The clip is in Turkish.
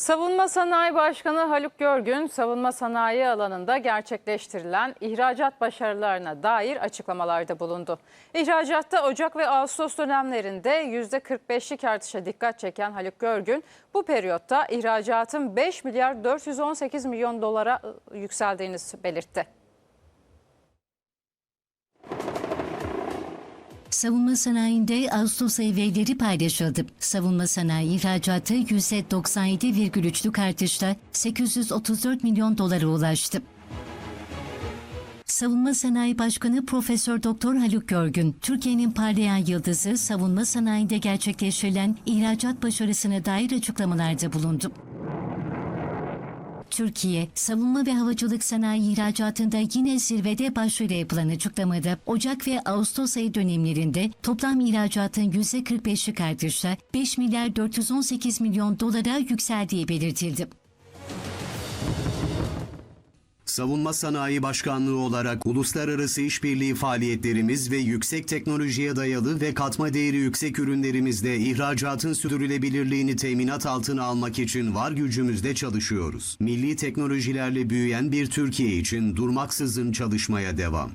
Savunma Sanayi Başkanı Haluk Görgün, savunma sanayi alanında gerçekleştirilen ihracat başarılarına dair açıklamalarda bulundu. İhracatta Ocak ve Ağustos dönemlerinde %45'lik artışa dikkat çeken Haluk Görgün, bu periyotta ihracatın 5 milyar 418 milyon dolara ı, yükseldiğini belirtti. Savunma sanayinde Ağustos ayı verileri paylaşıldı. Savunma sanayi ihracatı %97,3'lük artışla 834 milyon dolara ulaştı. Savunma Sanayi Başkanı Profesör Doktor Haluk Görgün, Türkiye'nin parlayan yıldızı savunma sanayinde gerçekleştirilen ihracat başarısına dair açıklamalarda bulundu. Türkiye, savunma ve havacılık sanayi ihracatında yine zirvede başarı yapılan açıklamada Ocak ve Ağustos ayı dönemlerinde toplam ihracatın %45'lik artışla 5 milyar 418 milyon dolara yükseldiği belirtildi. Savunma Sanayi Başkanlığı olarak uluslararası işbirliği faaliyetlerimiz ve yüksek teknolojiye dayalı ve katma değeri yüksek ürünlerimizle ihracatın sürdürülebilirliğini teminat altına almak için var gücümüzle çalışıyoruz. Milli teknolojilerle büyüyen bir Türkiye için durmaksızın çalışmaya devam.